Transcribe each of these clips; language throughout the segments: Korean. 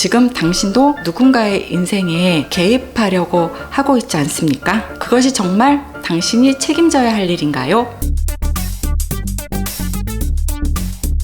지금 당신도 누군가의 인생에 개입하려고 하고 있지 않습니까? 그것이 정말 당신이 책임져야 할 일인가요?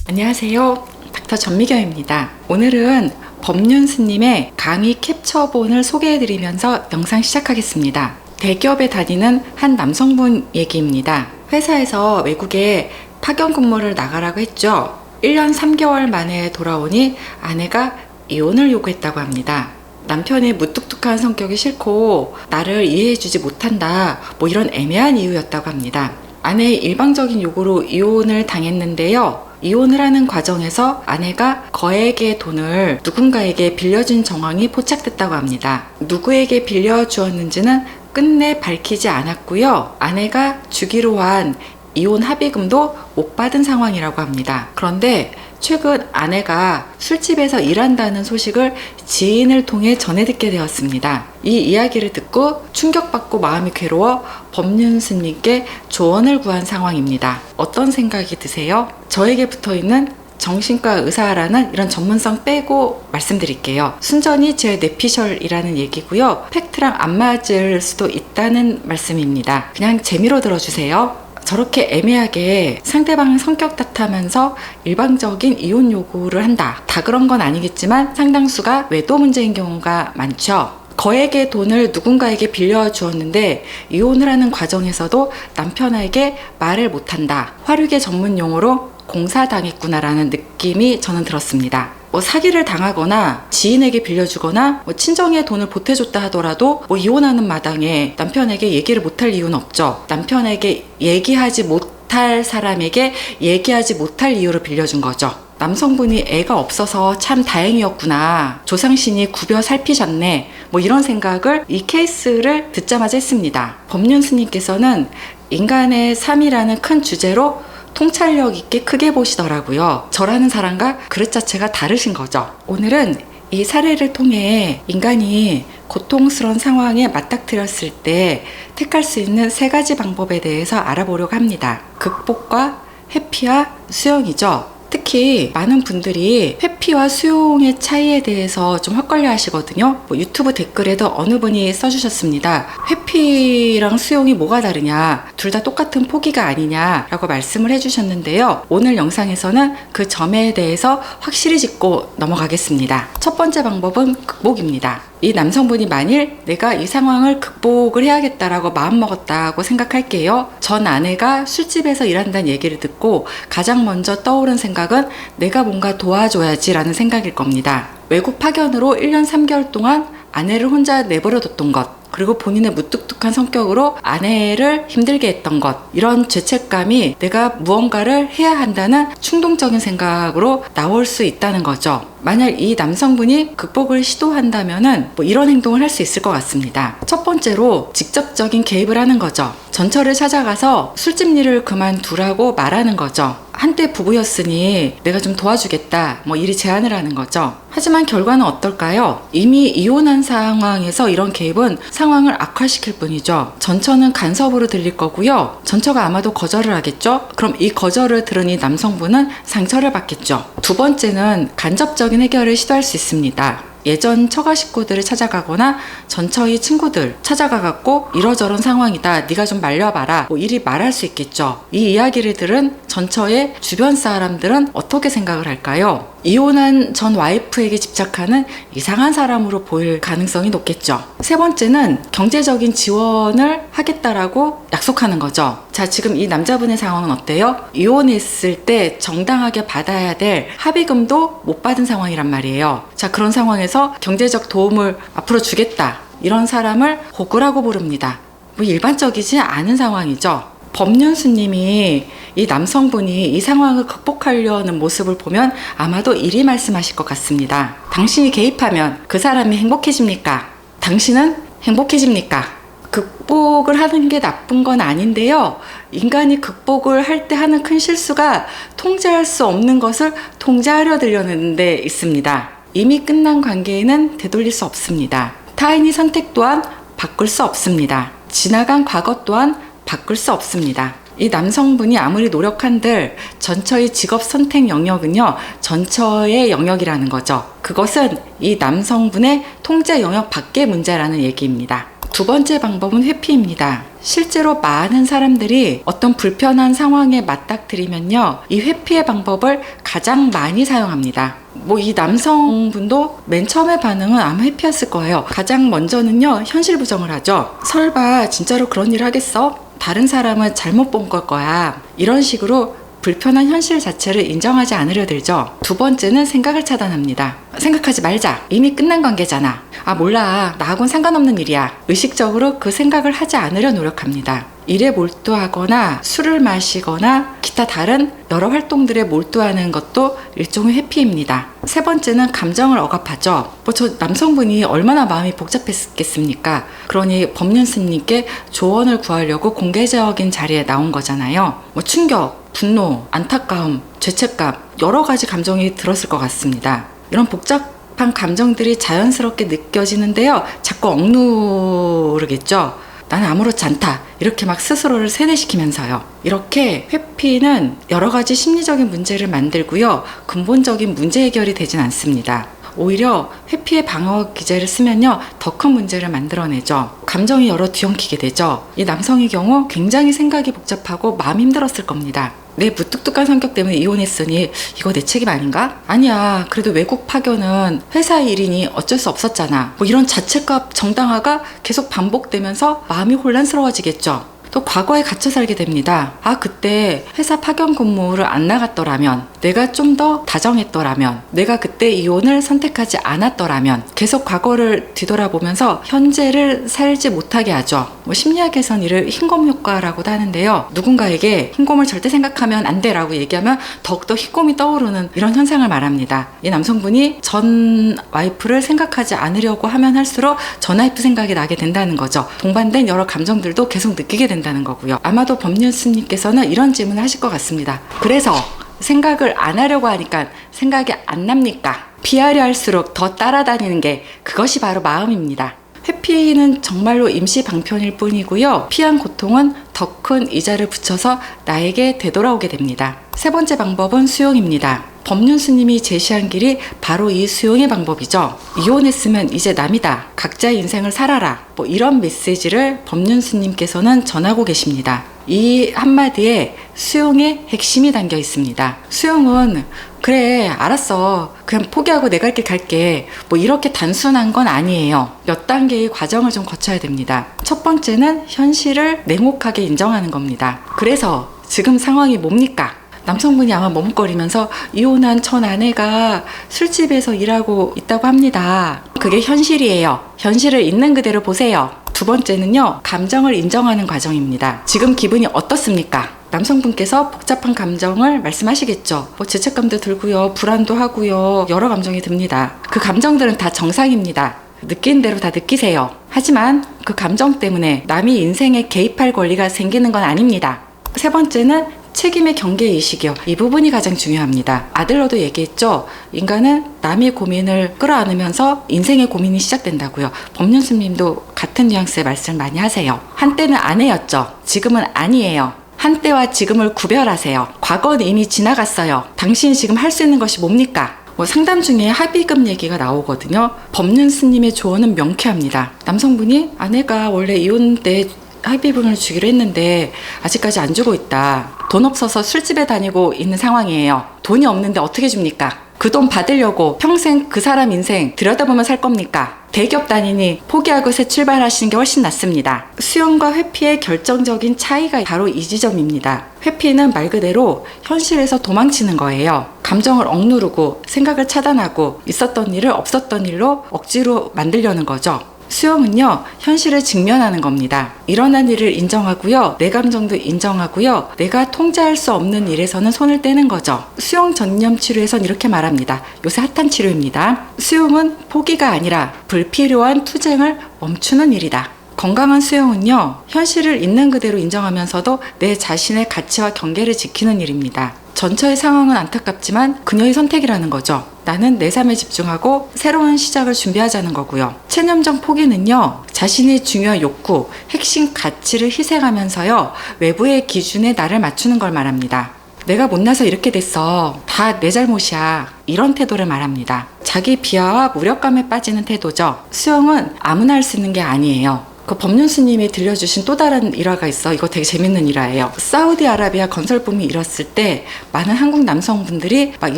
안녕하세요. 닥터 전미경입니다. 오늘은 법륜 스님의 강의 캡처본을 소개해드리면서 영상 시작하겠습니다. 대기업에 다니는 한 남성분 얘기입니다. 회사에서 외국에 파견 근무를 나가라고 했죠. 1년 3개월 만에 돌아오니 아내가 이혼을 요구했다고 합니다. 남편의 무뚝뚝한 성격이 싫고 나를 이해해주지 못한다. 뭐 이런 애매한 이유였다고 합니다. 아내의 일방적인 요구로 이혼을 당했는데요. 이혼을 하는 과정에서 아내가 거액의 돈을 누군가에게 빌려준 정황이 포착됐다고 합니다. 누구에게 빌려주었는지는 끝내 밝히지 않았고요. 아내가 주기로 한 이혼 합의금도 못 받은 상황이라고 합니다. 그런데 최근 아내가 술집에서 일한다는 소식을 지인을 통해 전해 듣게 되었습니다. 이 이야기를 듣고 충격받고 마음이 괴로워 법륜 스님께 조언을 구한 상황입니다. 어떤 생각이 드세요? 저에게 붙어 있는 정신과 의사라는 이런 전문성 빼고 말씀드릴게요. 순전히 제 뇌피셜이라는 얘기고요. 팩트랑 안 맞을 수도 있다는 말씀입니다. 그냥 재미로 들어주세요. 저렇게 애매하게 상대방 성격 탓하면서 일방적인 이혼 요구를 한다. 다 그런 건 아니겠지만 상당수가 외도 문제인 경우가 많죠. 거액의 돈을 누군가에게 빌려주었는데 이혼을 하는 과정에서도 남편에게 말을 못한다. 화류계 전문 용어로 공사당했구나라는 느낌이 저는 들었습니다. 뭐 사기를 당하거나 지인에게 빌려주거나 뭐 친정에 돈을 보태줬다 하더라도 뭐 이혼하는 마당에 남편에게 얘기를 못할 이유는 없죠. 남편에게 얘기하지 못할 사람에게 얘기하지 못할 이유를 빌려준 거죠. 남성분이 애가 없어서 참 다행이었구나. 조상신이 굽여 살피셨네. 뭐 이런 생각을 이 케이스를 듣자마자 했습니다. 법륜 스님께서는 인간의 삶이라는 큰 주제로 통찰력 있게 크게 보시더라고요. 저라는 사람과 그릇 자체가 다르신 거죠. 오늘은 이 사례를 통해 인간이 고통스러운 상황에 맞닥뜨렸을 때 택할 수 있는 세 가지 방법에 대해서 알아보려고 합니다. 극복과 회피와 수용이죠. 특히 많은 분들이 회피와 수용의 차이에 대해서 좀 헛걸려 하시거든요. 뭐 유튜브 댓글에도 어느 분이 써주셨습니다. 회피랑 수용이 뭐가 다르냐? 둘 다 똑같은 포기가 아니냐라고 말씀을 해주셨는데요. 오늘 영상에서는 그 점에 대해서 확실히 짚고 넘어가겠습니다. 첫 번째 방법은 극복입니다. 이 남성분이 만일 내가 이 상황을 극복을 해야겠다라고 마음먹었다고 생각할게요. 전 아내가 술집에서 일한다는 얘기를 듣고 가장 먼저 떠오른 생각은 내가 뭔가 도와줘야지라는 생각일 겁니다. 외국 파견으로 1년 3개월 동안 아내를 혼자 내버려뒀던 것. 그리고 본인의 무뚝뚝한 성격으로 아내를 힘들게 했던 것 이런 죄책감이 내가 무언가를 해야 한다는 충동적인 생각으로 나올 수 있다는 거죠. 만약 이 남성분이 극복을 시도한다면은 뭐 이런 행동을 할 수 있을 것 같습니다. 첫 번째로 직접적인 개입을 하는 거죠. 전처를 찾아가서 술집 일을 그만두라고 말하는 거죠. 한때 부부였으니 내가 좀 도와주겠다. 뭐 이리 제안을 하는 거죠. 하지만 결과는 어떨까요? 이미 이혼한 상황에서 이런 개입은 상황을 악화시킬 뿐이죠. 전처는 간섭으로 들릴 거고요. 전처가 아마도 거절을 하겠죠. 그럼 이 거절을 이 남성분은 상처를 받겠죠. 두 번째는 간접적인 해결을 시도할 수 있습니다. 예전 처가 식구들을 찾아가거나 전처의 친구들 찾아가갖고 이러저런 상황이다. 네가 좀 말려봐라. 뭐 이리 말할 수 있겠죠. 이 이야기를 들은 전처의 주변 사람들은 어떻게 생각을 할까요? 이혼한 전 와이프에게 집착하는 이상한 사람으로 보일 가능성이 높겠죠. 세 번째는 경제적인 지원을 하겠다라고 약속하는 거죠. 자, 지금 이 남자분의 상황은 어때요? 이혼했을 때 정당하게 받아야 될 합의금도 못 받은 상황이란 말이에요. 자, 그런 상황에서 경제적 도움을 앞으로 주겠다. 이런 사람을 호구라고 부릅니다. 뭐 일반적이지 않은 상황이죠. 법륜 스님이 이 남성분이 이 상황을 극복하려는 모습을 보면 아마도 이리 말씀하실 것 같습니다. 당신이 개입하면 그 사람이 행복해집니까? 당신은 행복해집니까? 극복을 하는 게 나쁜 건 아닌데요. 인간이 극복을 할 때 하는 큰 실수가 통제할 수 없는 것을 통제하려 들려는 데 있습니다. 이미 끝난 관계에는 되돌릴 수 없습니다. 타인의 선택 또한 바꿀 수 없습니다. 지나간 과거 또한 바꿀 수 없습니다. 이 남성분이 아무리 노력한들 전처의 직업 선택 영역은요, 전처의 영역이라는 거죠. 그것은 이 남성분의 통제 영역 밖의 문제라는 얘기입니다. 두 번째 방법은 회피입니다. 실제로 많은 사람들이 어떤 불편한 상황에 맞닥뜨리면요, 이 회피의 방법을 가장 많이 사용합니다. 뭐 이 남성분도 맨 처음에 반응은 아마 회피였을 거예요. 가장 먼저는요, 현실 부정을 하죠. 설마 진짜로 그런 일 하겠어? 다른 사람은 잘못 본 걸 거야. 이런 식으로 불편한 현실 자체를 인정하지 않으려 들죠. 두 번째는 생각을 차단합니다. 생각하지 말자. 이미 끝난 관계잖아. 아, 몰라. 나하고는 상관없는 일이야. 의식적으로 그 생각을 하지 않으려 노력합니다. 일에 몰두하거나 술을 마시거나 기타 다른 여러 활동들에 몰두하는 것도 일종의 회피입니다. 세 번째는 감정을 억압하죠. 뭐 저 남성분이 얼마나 마음이 복잡했겠습니까? 그러니 법륜스님께 조언을 구하려고 공개적인 자리에 나온 거잖아요. 뭐 충격, 분노, 안타까움, 죄책감 여러 가지 감정이 들었을 것 같습니다. 이런 복잡한 감정들이 자연스럽게 느껴지는데요. 자꾸 억누르겠죠. 나는 아무렇지 않다. 이렇게 막 스스로를 세뇌시키면서요. 이렇게 회피는 여러 가지 심리적인 문제를 만들고요. 근본적인 문제 해결이 되진 않습니다. 오히려 회피의 방어 기제를 쓰면요 더 큰 문제를 만들어내죠 감정이 여러 뒤엉키게 되죠 이 남성의 경우 굉장히 생각이 복잡하고 마음 힘들었을 겁니다 내 무뚝뚝한 성격 때문에 이혼했으니 이거 내 책임 아닌가? 아니야. 그래도 외국 파견은 회사 일이니 어쩔 수 없었잖아. 뭐 이런 자책과 정당화가 계속 반복되면서 마음이 혼란스러워지겠죠 또 과거에 갇혀 살게 됩니다. 아, 그때 회사 파견 근무를 안 나갔더라면, 내가 좀 더 다정했더라면, 내가 그때 이혼을 선택하지 않았더라면, 계속 과거를 뒤돌아보면서 현재를 살지 못하게 하죠. 뭐 심리학에선 이를 흰곰 효과라고도 하는데요. 누군가에게 흰곰을 절대 생각하면 안 돼라고 얘기하면 더욱더 흰곰이 떠오르는 이런 현상을 말합니다. 이 남성분이 전 와이프를 생각하지 않으려고 하면 할수록 전 와이프 생각이 나게 된다는 거죠. 동반된 여러 감정들도 계속 느끼게 된다는 거고요. 아마도 법률스님께서는 이런 질문을 하실 것 같습니다. 그래서 생각을 안 하려고 하니까 생각이 안 납니까? 피하려 할수록 더 따라다니는 게 그것이 바로 마음입니다. 회피는 정말로 임시 방편일 뿐이고요. 피한 고통은 더 큰 이자를 붙여서 나에게 되돌아오게 됩니다. 세 번째 방법은 수용입니다. 법륜 스님이 제시한 길이 바로 이 수용의 방법이죠. 이혼했으면 이제 남이다. 각자의 인생을 살아라. 뭐 이런 메시지를 법륜 스님께서는 전하고 계십니다. 이 한마디에 수용의 핵심이 담겨 있습니다. 수용은 그래 알았어 그냥 포기하고 내갈길 갈게 뭐 이렇게 단순한 건 아니에요 몇 단계의 과정을 좀 거쳐야 됩니다 첫 번째는 현실을 냉혹하게 인정하는 겁니다 그래서 지금 상황이 뭡니까 남성분이 아마 머뭇거리면서 이혼한 전 아내가 술집에서 일하고 있다고 합니다. 그게 현실이에요. 현실을 있는 그대로 보세요. 두 번째는요, 감정을 인정하는 과정입니다. 지금 기분이 어떻습니까? 남성분께서 복잡한 감정을 말씀하시겠죠. 뭐 죄책감도 들고요, 불안도 하고요, 여러 감정이 듭니다. 그 감정들은 다 정상입니다. 느낀 대로 다 느끼세요. 하지만 그 감정 때문에 남이 인생에 개입할 권리가 생기는 건 아닙니다. 세 번째는 책임의 경계 의식이요. 이 부분이 가장 중요합니다. 아들러도 얘기했죠. 인간은 남의 고민을 끌어안으면서 인생의 고민이 시작된다고요. 법륜스님도 같은 뉘앙스의 말씀을 많이 하세요. 한때는 아내였죠. 지금은 아니에요. 한때와 지금을 구별하세요. 과거는 이미 지나갔어요. 당신이 지금 할 수 있는 것이 뭡니까? 뭐 상담 중에 합의금 얘기가 나오거든요. 법륜 스님의 조언은 명쾌합니다. 남성분이 아내가 원래 이혼 때 합의금을 주기로 했는데 아직까지 안 주고 있다. 돈 없어서 술집에 다니고 있는 상황이에요. 돈이 없는데 어떻게 줍니까? 그 돈 받으려고 평생 그 사람 인생 들여다보면 살 겁니까? 대기업 다니니 포기하고 새 출발하시는 게 훨씬 낫습니다. 수용과 회피의 결정적인 차이가 바로 이 지점입니다. 회피는 말 그대로 현실에서 도망치는 거예요. 감정을 억누르고 생각을 차단하고 있었던 일을 없었던 일로 억지로 만들려는 거죠. 수용은요, 현실을 직면하는 겁니다. 일어난 일을 인정하고요, 내 감정도 인정하고요, 내가 통제할 수 없는 일에서는 손을 떼는 거죠. 수용 전념 치료에선 이렇게 말합니다. 요새 핫한 치료입니다. 수용은 포기가 아니라 불필요한 투쟁을 멈추는 일이다. 건강한 수용은요, 현실을 있는 그대로 인정하면서도 내 자신의 가치와 경계를 지키는 일입니다. 전처의 상황은 안타깝지만 그녀의 선택이라는 거죠. 나는 내 삶에 집중하고 새로운 시작을 준비하자는 거고요. 체념적 포기는요, 자신의 중요한 욕구, 핵심 가치를 희생하면서요, 외부의 기준에 나를 맞추는 걸 말합니다. 내가 못나서 이렇게 됐어. 다 내 잘못이야. 이런 태도를 말합니다. 자기 비하와 무력감에 빠지는 태도죠. 수영은 아무나 할 수 있는 게 아니에요. 그 법륜 스님이 들려주신 또 다른 일화가 있어. 이거 되게 재밌는 일화예요. 사우디아라비아 건설붐이 일었을 때 많은 한국 남성분들이 막 2,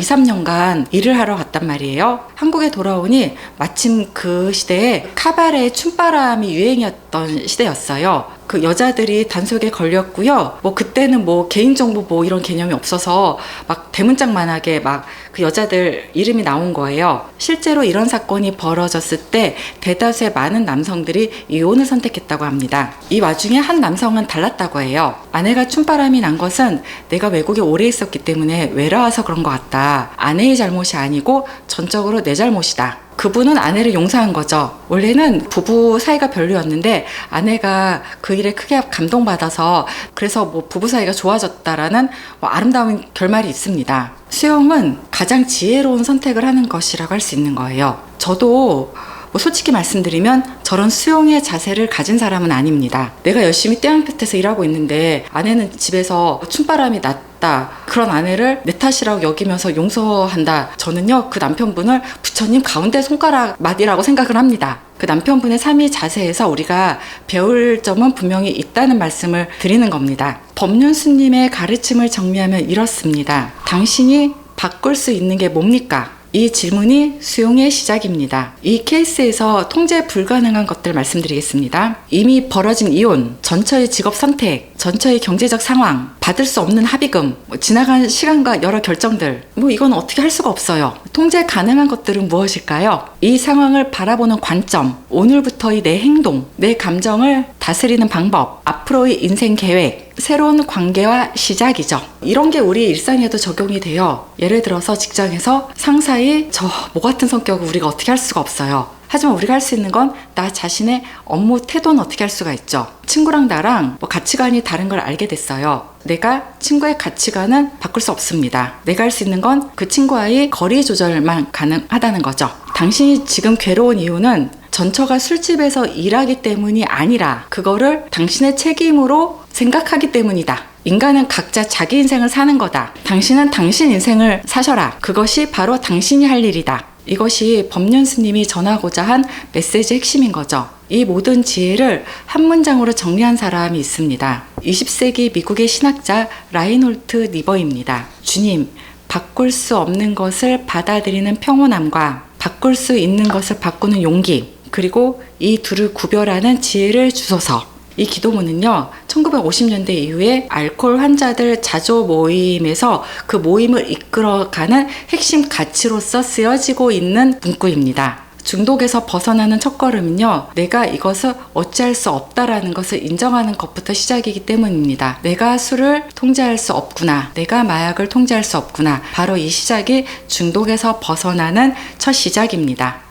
3년간 일을 하러 갔단 말이에요. 한국에 돌아오니 마침 그 시대에 카바레 춤바람이 유행이었던 시대였어요. 그 여자들이 단속에 걸렸고요. 뭐 그때는 뭐 개인정보 뭐 이런 개념이 없어서 막 대문짝만하게 막 그 여자들 이름이 나온 거예요. 실제로 이런 사건이 벌어졌을 때 대다수의 많은 남성들이 이혼을 선택했다고 합니다. 이 와중에 한 남성은 달랐다고 해요. 아내가 춤바람이 난 것은 내가 외국에 오래 있었기 때문에 외로워서 그런 것 같다. 아내의 잘못이 아니고 전적으로 내 잘못이다. 그분은 아내를 용서한 거죠. 원래는 부부 사이가 별로였는데 아내가 그 일에 크게 감동받아서 그래서 뭐 부부 사이가 좋아졌다라는 뭐 아름다운 결말이 있습니다. 수영은 가장 지혜로운 선택을 하는 것이라고 할 수 있는 거예요. 저도 뭐 솔직히 말씀드리면 저런 수용의 자세를 가진 사람은 아닙니다. 내가 열심히 태양볕에서 일하고 있는데 아내는 집에서 춤바람이 났다. 그런 아내를 내 탓이라고 여기면서 용서한다. 저는요, 그 남편분을 부처님 가운데 손가락 맞이라고 생각을 합니다. 그 남편분의 삶의 자세에서 우리가 배울 점은 분명히 있다는 말씀을 드리는 겁니다. 법륜스님의 가르침을 정리하면 이렇습니다. 당신이 바꿀 수 있는 게 뭡니까? 이 질문이 수용의 시작입니다. 이 케이스에서 통제 불가능한 것들 말씀드리겠습니다. 이미 벌어진 이혼, 전처의 직업 선택, 전처의 경제적 상황, 받을 수 없는 합의금, 뭐 지나간 시간과 여러 결정들, 뭐 이건 어떻게 할 수가 없어요. 통제 가능한 것들은 무엇일까요? 이 상황을 바라보는 관점, 오늘부터의 내 행동, 내 감정을 다스리는 방법, 앞으로의 인생 계획, 새로운 관계와 시작이죠. 이런 게 우리 일상에도 적용이 돼요. 예를 들어서 직장에서 상사의 저 뭐 같은 성격을 우리가 어떻게 할 수가 없어요. 하지만 우리가 할 수 있는 건 나 자신의 업무 태도는 어떻게 할 수가 있죠. 친구랑 나랑 뭐 가치관이 다른 걸 알게 됐어요. 내가 친구의 가치관은 바꿀 수 없습니다. 내가 할 수 있는 건 그 친구와의 거리 조절만 가능하다는 거죠. 당신이 지금 괴로운 이유는 전처가 술집에서 일하기 때문이 아니라 그거를 당신의 책임으로 생각하기 때문이다. 인간은 각자 자기 인생을 사는 거다. 당신은 당신 인생을 사셔라. 그것이 바로 당신이 할 일이다. 이것이 법륜 스님이 전하고자 한 메시지 핵심인 거죠. 이 모든 지혜를 한 문장으로 정리한 사람이 있습니다. 20세기 미국의 신학자 라인홀트 니버입니다. 주님, 바꿀 수 없는 것을 받아들이는 평온함과 바꿀 수 있는 것을 바꾸는 용기, 그리고 이 둘을 구별하는 지혜를 주소서. 이 기도문은요, 1950년대 이후에 알코올 환자들 자조 모임에서 그 모임을 이끌어가는 핵심 가치로서 쓰여지고 있는 문구입니다. 중독에서 벗어나는 첫걸음은요, 내가 이것을 어찌할 수 없다라는 것을 인정하는 것부터 시작이기 때문입니다. 내가 술을 통제할 수 없구나. 내가 마약을 통제할 수 없구나. 바로 이 시작이 중독에서 벗어나는 첫 시작입니다.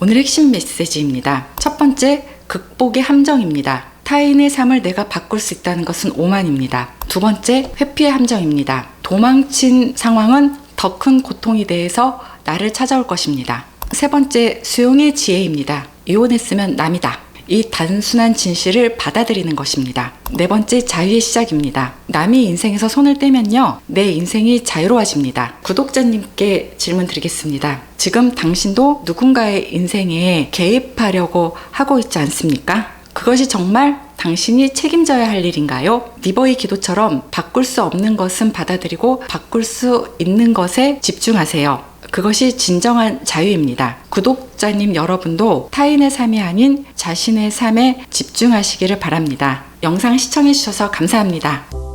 오늘 핵심 메시지입니다. 첫 번째, 극복의 함정입니다. 타인의 삶을 내가 바꿀 수 있다는 것은 오만입니다. 두 번째, 회피의 함정입니다. 도망친 상황은 더 큰 고통이 대해서 나를 찾아올 것입니다. 세 번째, 수용의 지혜입니다. 이혼했으면 남이다. 이 단순한 진실을 받아들이는 것입니다. 네 번째, 자유의 시작입니다. 남이 인생에서 손을 떼면요, 내 인생이 자유로워집니다. 구독자님께 질문 드리겠습니다. 지금 당신도 누군가의 인생에 개입하려고 하고 있지 않습니까? 그것이 정말 당신이 책임져야 할 일인가요? 리버의 기도처럼 바꿀 수 없는 것은 받아들이고 바꿀 수 있는 것에 집중하세요. 그것이 진정한 자유입니다. 구독자님 여러분도 타인의 삶이 아닌 자신의 삶에 집중하시기를 바랍니다. 영상 시청해주셔서 감사합니다.